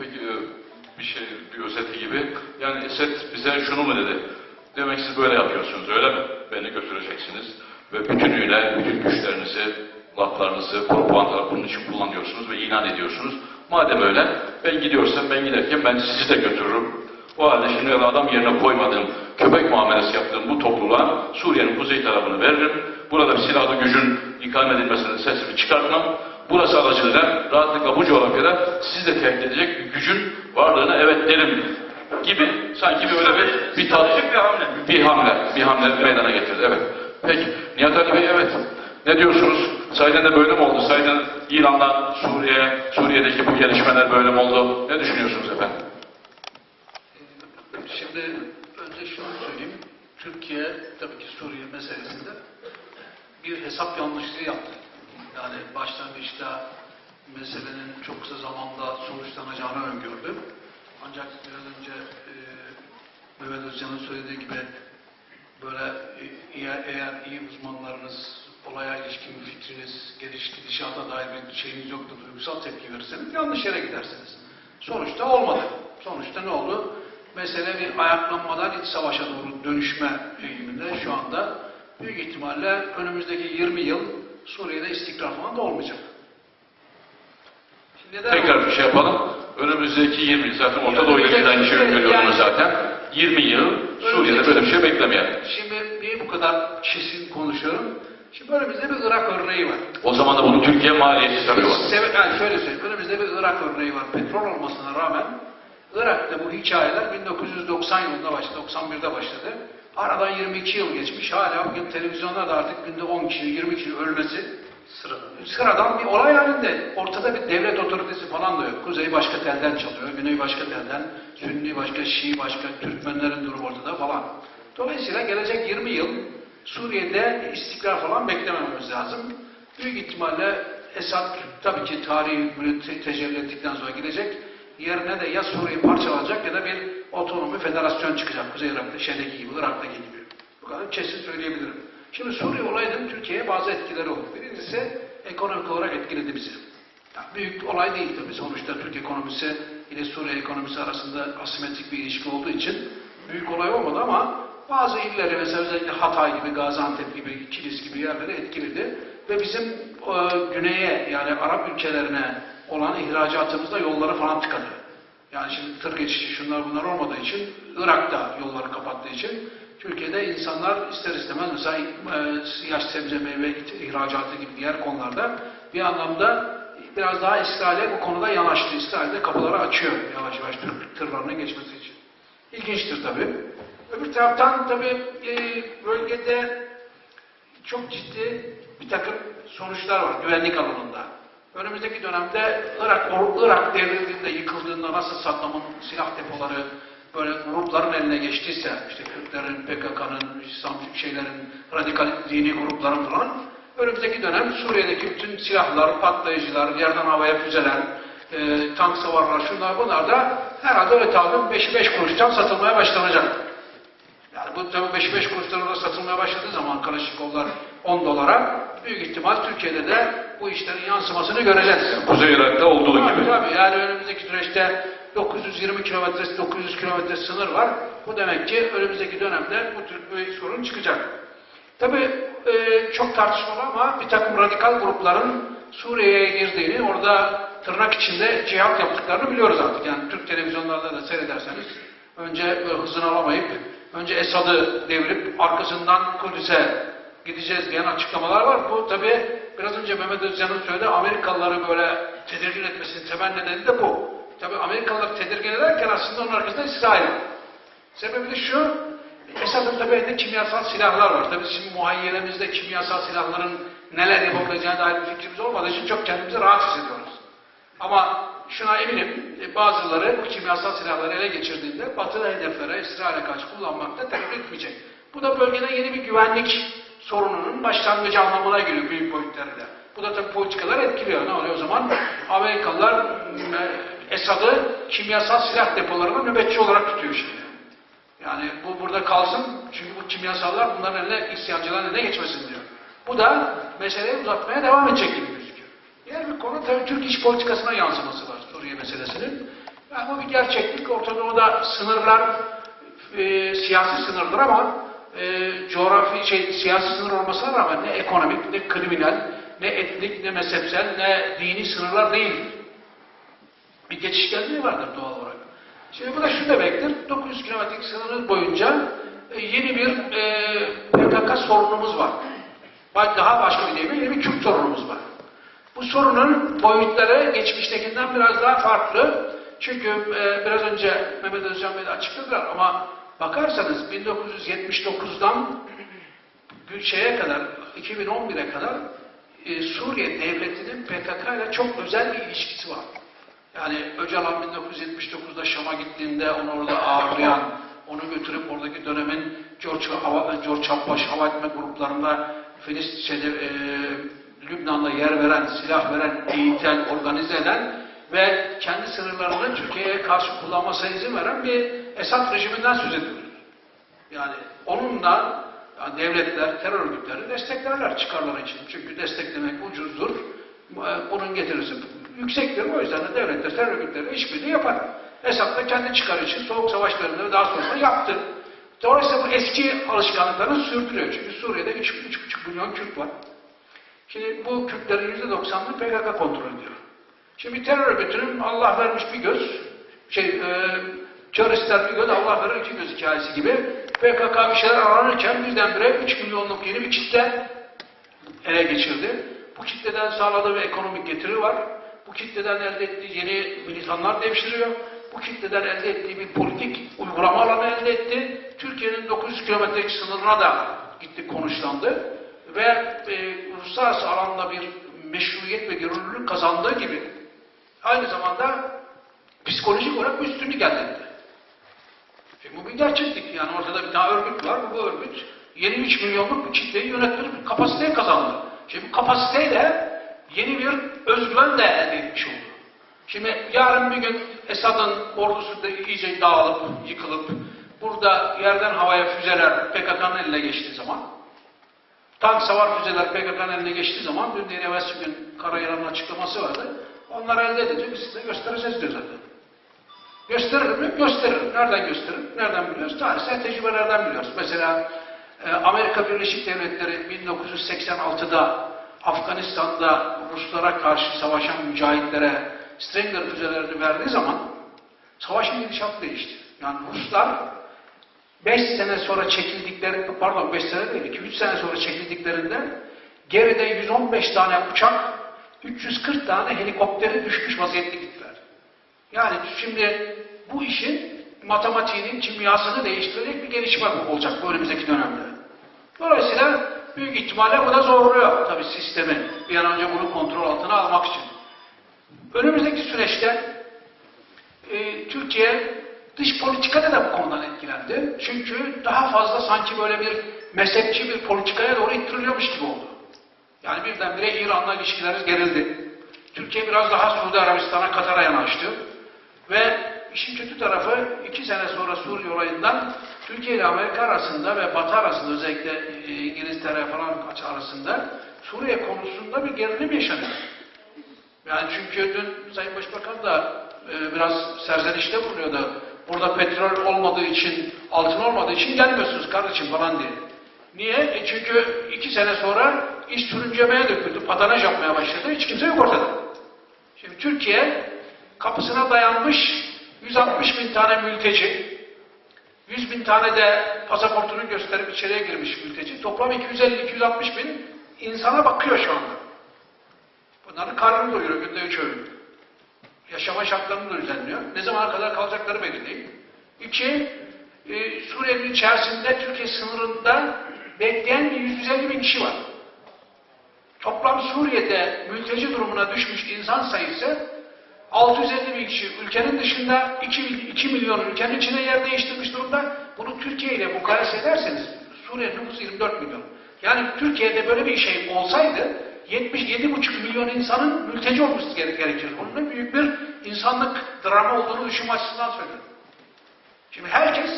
E, bir şey, bir özeti gibi. Yani Esed bize şunu mu dedi? Demek siz böyle yapıyorsunuz öyle mi? Beni götüreceksiniz ve bütünüyle bütün güçlerinizi, laflarınızı, propagandaları bunun için kullanıyorsunuz ve ilan ediyorsunuz. Madem öyle, ben gidiyorsam ben giderken ben sizi de götürürüm. O halde şimdi adam yerine koymadığım, köpek muamelesi yaptığım bu topluluğa Suriye'nin kuzey tarafını veririm. Burada silahlı gücün ikame edilmesinin sesimi çıkartmam. Burası aracılığıyla rahatlıkla bu coğrafyada sizi de tehdit edecek bir gücün varlığına evet derim gibi sanki böyle bir bir tat, bir hamle, bir hamle, bir hamle meydana getirdi. Evet. Peki Nihat Ali Bey evet. Ne diyorsunuz? Sayden de böyle mi oldu? Sayden İran'dan Suriye, Suriye'deki bu gelişmeler böyle mi oldu? Ne düşünüyorsunuz efendim? Şimdi önce şunu söyleyeyim. Türkiye tabii ki Suriye meselesinde bir hesap yanlışlığı yaptı. Yani başlangıçta meselenin çok kısa zamanda sonuçlanacağını öngördü. Ancak biraz önce e, Mehmet Özcan'ın söylediği gibi böyle e, eğer, eğer iyi uzmanlarınız, olaya ilişkin fikriniz, geliş gidişata dair bir şeyiniz yoktur, duygusal tepki verirseniz yanlış yere gidersiniz. Sonuçta olmadı. Sonuçta ne oldu? Mesele bir ayaklanmadan iç savaşa doğru dönüşme eğiliminde şu anda büyük ihtimalle önümüzdeki 20 yıl Suriye'de istikrar falan da olmayacak. Şimdi neden Tekrar bir şey yapalım. Önümüzdeki 20 yıl zaten Orta Doğu ile aynı şey öngörüyoruz zaten. 20 yıl Suriye'de böyle bir şey beklemeyelim. Şimdi niye bu kadar kesin konuşuyorum? Şimdi önümüzde bir Irak örneği var. O zaman da bunun Türkiye maliyeti. Seve- yani şöyle söyleyeyim, önümüzde bir Irak örneği var. Petrol olmasına rağmen Irak'ta bu hikayeler 1990 yılında başladı, 91'de başladı. Aradan 22 yıl geçmiş, hala bugün televizyonlarda artık günde 10 kişi, 20 kişi ölmesi sıradan. sıradan bir olay halinde. Ortada bir devlet otoritesi falan da yok. Kuzey başka telden çalıyor, güney başka telden, Sünni başka, Şii başka, Türkmenlerin durumu ortada falan. Dolayısıyla gelecek 20 yıl Suriye'de istikrar falan beklemememiz lazım. Büyük ihtimalle Esad tabii ki tarihi te- tecelli ettikten sonra gidecek. Yerine de ya Suriye parçalanacak ya da bir otonomi federasyon çıkacak. Kuzey Irak'ta, şeydeki gibi, Irak'taki gibi. Bu kadar kesin söyleyebilirim. Şimdi Suriye olayının Türkiye'ye bazı etkileri oldu. Birincisi ekonomik olarak etkiledi bizi. Ya büyük olay değil tabii. Sonuçta Türk ekonomisi ile Suriye ekonomisi arasında asimetrik bir ilişki olduğu için büyük olay olmadı ama bazı illeri mesela özellikle Hatay gibi, Gaziantep gibi, Kilis gibi yerlere etkiledi. Ve bizim e, güneye yani Arap ülkelerine olan ihracatımızda yolları falan tıkadı. Yani şimdi tır geçişi şunlar bunlar olmadığı için Irak'ta yolları kapattığı için Türkiye'de insanlar ister istemez mesela e, yaş sebze meyve ihracatı gibi diğer konularda bir anlamda biraz daha İsrail'e bu konuda yanaştı. İsrail'de kapıları açıyor yavaş yavaş Türk tırlarının geçmesi için. İlginçtir tabii. Öbür taraftan tabii e, bölgede çok ciddi bir takım sonuçlar var güvenlik alanında. Önümüzdeki dönemde Irak, Irak devrildiğinde, yıkıldığında nasıl Saddam'ın silah depoları böyle grupların eline geçtiyse, işte Kürtlerin, PKK'nın, şeylerin, radikal dini grupların falan, önümüzdeki dönem Suriye'deki bütün silahlar, patlayıcılar, yerden havaya füzeler, e, tank savarlar, şunlar bunlar da herhalde öyle tabir 5 5 kuruştan satılmaya başlanacak. Bu tabii 5 5 kuruştan orada satılmaya başladığı zaman Kalaşnikovlar 10 dolara büyük ihtimal Türkiye'de de bu işlerin yansımasını göreceğiz. Kuzey Irak'ta olduğu Tabii, gibi. tabii. Yani önümüzdeki süreçte 920 kilometre, 900 kilometre sınır var. Bu demek ki önümüzdeki dönemde bu tür bir sorun çıkacak. Tabii e, çok tartışmalı ama bir takım radikal grupların Suriye'ye girdiğini, orada tırnak içinde cihat yaptıklarını biliyoruz artık. Yani Türk televizyonlarda da seyrederseniz önce hızını alamayıp önce Esad'ı devirip arkasından Kudüs'e gideceğiz diyen açıklamalar var. Bu tabii biraz önce Mehmet Özcan'ın söylediği Amerikalıları böyle tedirgin etmesinin temel nedeni de bu. Tabii Amerikalıları tedirgin ederken aslında onun arkasında İsrail. Sebebi de şu, Esad'ın tabii elinde kimyasal silahlar var. Tabii şimdi muhayyelemizde kimyasal silahların neler yapabileceğine dair bir fikrimiz olmadığı için çok kendimizi rahat hissediyoruz. Ama şuna eminim, e, bazıları bu kimyasal silahları ele geçirdiğinde batılı hedeflere, İsrail'e karşı kullanmakta tereddüt etmeyecek. Bu da bölgede yeni bir güvenlik sorununun başlangıcı anlamına geliyor büyük boyutlarıyla. Bu da tabii politikalar etkiliyor. Ne oluyor o zaman? Amerikalılar e, Esad'ı kimyasal silah depolarına nöbetçi olarak tutuyor şimdi. Yani bu burada kalsın çünkü bu kimyasallar bunların eline, isyancıların eline geçmesin diyor. Bu da meseleyi uzatmaya devam edecek gibi gözüküyor. Diğer bir konu tabii Türk iç politikasına yansıması var Suriye meselesinin. Bu bir gerçeklik. Orta Doğu'da sınırlar e, siyasi sınırdır ama e, coğrafi şey, siyasi sınır olmasına rağmen ne ekonomik, ne kriminal, ne etnik, ne mezhepsel, ne dini sınırlar değildir. Bir geçişkenliği vardır doğal olarak. Şimdi bu da şu demektir, 900 kilometrelik sınırı boyunca e, yeni bir e, PKK sorunumuz var. Daha başka bir deyimle yeni bir Kürt sorunumuz var. Bu sorunun boyutları geçmiştekinden biraz daha farklı. Çünkü e, biraz önce Mehmet Özcan Bey açıkladılar ama bakarsanız 1979'dan bir şeye kadar, 2011'e kadar e, Suriye devletinin PKK ile çok özel bir ilişkisi var. Yani Öcalan 1979'da Şam'a gittiğinde onu orada ağırlayan, onu götürüp oradaki dönemin George, George Habaş hava etme gruplarında Filistin'de e, Lübnan'da yer veren, silah veren, eğiten, organize eden ve kendi sınırlarını Türkiye'ye karşı kullanmasına izin veren bir Esad rejiminden söz ediyoruz. Yani onunla yani devletler, terör örgütleri desteklerler çıkarları için. Çünkü desteklemek ucuzdur. E, Bunun getirisi yüksektir. O yüzden de devletler, terör örgütleri işbirliği yapar. Esad da kendi çıkarı için Soğuk Savaş döneminde ve daha sonrasında yaptı. Dolayısıyla bu eski alışkanlıklarını sürdürüyor. Çünkü Suriye'de 3,5 milyon Kürt var. Şimdi bu Kürtlerin %90'ını PKK kontrol ediyor. Şimdi terör örgütünün Allah vermiş bir göz, şey, e, teröristler bir göz, Allah verir iki göz hikayesi gibi PKK bir şeyler aranırken birdenbire 3 milyonluk yeni bir kitle ele geçirdi. Bu kitleden sağladığı bir ekonomik getiri var. Bu kitleden elde ettiği yeni militanlar devşiriyor. Bu kitleden elde ettiği bir politik uygulama alanı elde etti. Türkiye'nin 900 kilometrelik sınırına da gitti konuşlandı. Ve e, uluslararası alanda bir meşruiyet ve görünürlük kazandığı gibi aynı zamanda psikolojik olarak bir üstünlük elde etti. Şimdi bu bir gerçeklik. Yani ortada bir tane örgüt var. Bu örgüt yeni 3 milyonluk bir kitleyi yönettirir bir kapasiteye kazandı. Şimdi bu kapasiteyle yeni bir özgüven de elde etmiş oldu. Şimdi yarın bir gün Esad'ın ordusu da iyice dağılıp, yıkılıp, burada yerden havaya füzeler PKK'nın eline geçtiği zaman, tank savar füzeler PKK'nın eline geçtiği zaman, dün değil evvelsi gün açıklaması vardı, onları elde edecek, biz size göstereceğiz diyor zaten. Gösterir mi? Gösterir. Nereden gösterir? Nereden biliyoruz? Tarihsel tecrübelerden biliyoruz. Mesela e, Amerika Birleşik Devletleri 1986'da Afganistan'da Ruslara karşı savaşan mücahitlere Stinger füzelerini verdiği zaman savaşın gidişatı değişti. Yani Ruslar 5 sene sonra çekildikleri, pardon 5 sene değil, 2-3 sene sonra çekildiklerinde geride 115 tane uçak, 340 tane helikopteri düşmüş vaziyette gittiler. Yani şimdi bu işin matematiğinin kimyasını değiştirecek bir gelişme olacak bu önümüzdeki dönemde. Dolayısıyla büyük ihtimalle bu da zorluyor tabii sistemi. Bir an önce bunu kontrol altına almak için. Önümüzdeki süreçte e, Türkiye dış politikada da bu konudan etkilendi. Çünkü daha fazla sanki böyle bir mezhepçi bir politikaya doğru ittiriliyormuş gibi oldu. Yani birdenbire İran'la ilişkilerimiz gerildi. Türkiye biraz daha Suudi Arabistan'a, Katar'a yanaştı. Ve işin kötü tarafı iki sene sonra Suriye olayından Türkiye ile Amerika arasında ve Batı arasında özellikle e, İngiltere falan arasında Suriye konusunda bir gerilim yaşanıyor. Yani çünkü dün Sayın Başbakan da e, biraz serzenişte bulunuyordu. Burada petrol olmadığı için, altın olmadığı için gelmiyorsunuz kardeşim falan diye. Niye? E çünkü iki sene sonra iş sürüncemeye döküldü, patanaj yapmaya başladı. Hiç kimse yok ortada. Şimdi Türkiye kapısına dayanmış 160 bin tane mülteci, 100 bin tane de pasaportunu gösterip içeriye girmiş mülteci. Toplam 250-260 bin insana bakıyor şu anda. Bunların karnını doyuruyor günde üç öğün. Yaşama şartlarını da düzenliyor. Ne zamana kadar kalacakları belli değil. İki, e, Suriye'nin içerisinde Türkiye sınırında bekleyen 150 bin kişi var. Toplam Suriye'de mülteci durumuna düşmüş insan sayısı 650 bin kişi. Ülkenin dışında 2, 2 milyon ülkenin içine yer değiştirmiş durumda. Bunu Türkiye ile mukayese ederseniz Suriye'nin nüfusu 24 milyon. Yani Türkiye'de böyle bir şey olsaydı 77,5 milyon insanın mülteci olması gerekir. Bunun da büyük bir insanlık drama olduğunu düşünme açısından söylüyorum. Şimdi herkes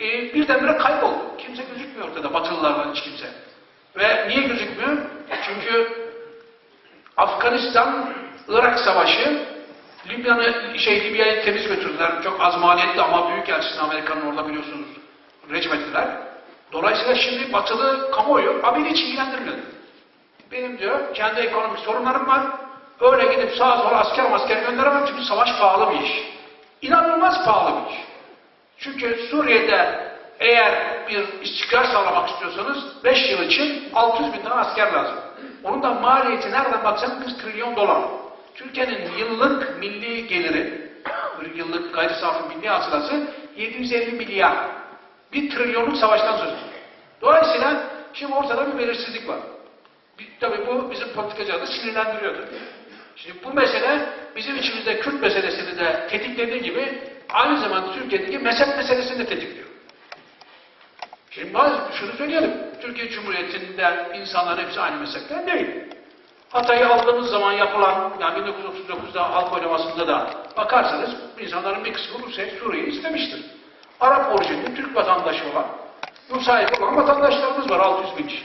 e, birdenbire kayboldu. Kimse gözükmüyor ortada, Batılılardan hiç kimse. Ve niye gözükmüyor? Çünkü Afganistan, Irak Savaşı Libya'nı, şey Libya'yı temiz götürdüler. Çok az maliyetli ama büyük elçisini Amerika'nın orada biliyorsunuz rejim ettiler. Dolayısıyla şimdi batılı kamuoyu abi hiç ilgilendirmedi. Benim diyor kendi ekonomik sorunlarım var. Öyle gidip sağa sola asker masker gönderemem çünkü savaş pahalı bir iş. İnanılmaz pahalı bir iş. Çünkü Suriye'de eğer bir istikrar sağlamak istiyorsanız 5 yıl için 600 bin tane asker lazım. Onun da maliyeti nereden baksan 1 trilyon dolar. Türkiye'nin yıllık milli geliri, bir yıllık gayri safi milli hasılası 750 milyar. 1 trilyonluk savaştan söz ediyor. Dolayısıyla şimdi ortada bir belirsizlik var. Tabii bu bizim politikacıları sinirlendiriyordu. Şimdi bu mesele bizim içimizde Kürt meselesini de tetiklediği gibi aynı zamanda Türkiye'deki mezhep meselesini de tetikliyor. Şimdi bazı şunu söyleyelim. Türkiye Cumhuriyeti'nde insanların hepsi aynı mezhepten değil. Hatay'ı aldığımız zaman yapılan, yani 1939'da halk oylamasında da bakarsanız insanların bir kısmı Rusya, Suriye'yi istemiştir. Arap orijinli Türk vatandaşı olan, Rus sahibi olan vatandaşlarımız var 600 bin kişi.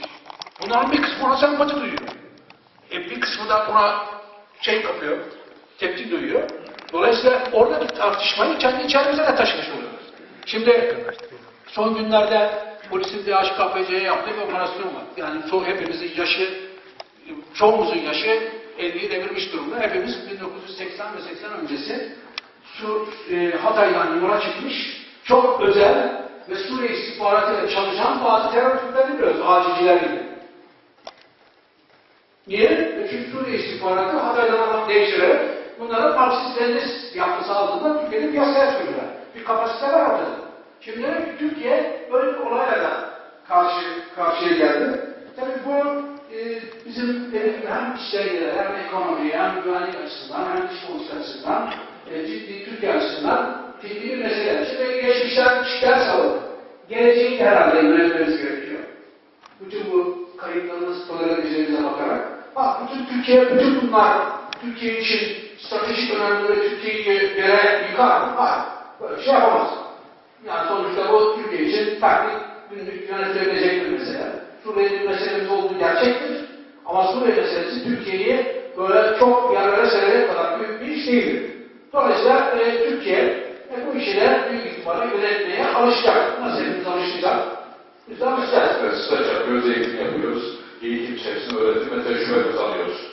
Bunların bir kısmı ona sempati duyuyor. E bir kısmı da buna şey yapıyor, tepki duyuyor. Dolayısıyla oradaki tartışmayı kendi içerimize de taşımış oluyoruz. Şimdi son günlerde polisin DHKPC'ye yaptığı bir operasyon var. Yani çoğu hepimizin yaşı, çoğumuzun yaşı 50'yi devirmiş durumda. Hepimiz 1980 ve 80 öncesi şu e, Hatay'dan yola çıkmış çok özel ve Suriye istihbaratıyla çalışan bazı terör örgütlerini biliyoruz. Acilciler gibi. Niye? E Çünkü Suriye istihbaratı Hatay'dan adam değiştirerek bunlara Marksist-Leninist yapısı altında Türkiye'nin piyasaya sürdüler. Bir kapasite var orada. Şimdi Türkiye böyle bir olayla da karşı, karşıya geldi. Tabii bu e, bizim gibi hem işlerine hem ekonomiye hem güvenlik açısından hem dış politika açısından e, ciddi Türkiye açısından ciddi bir mesele. Şimdi geçmişten ders alıp geleceği herhalde yönetmemiz gerekiyor bütün bu kayıplarımız tolerabileceğimize bakarak bak bütün Türkiye, bütün bunlar Türkiye için stratejik önemli ve Türkiye'yi yere yıkar mı? Hayır. Böyle şey yapamaz. Yani sonuçta bu Türkiye için taktik günlük yönetilebilecek bir mesele. Suriye'nin meselemiz olduğu gerçektir. Ama Suriye meselesi Türkiye'yi böyle çok yerlere serecek kadar büyük bir iş değildir. Dolayısıyla e, Türkiye e, bu işi de büyük ihtimalle yönetmeye alışacak. Nasıl hepimiz alışacak? Biz de alışacağız. Evet, staj yapıyoruz, yapıyoruz. Eğitim içerisinde öğretim ve tecrübe kazanıyoruz.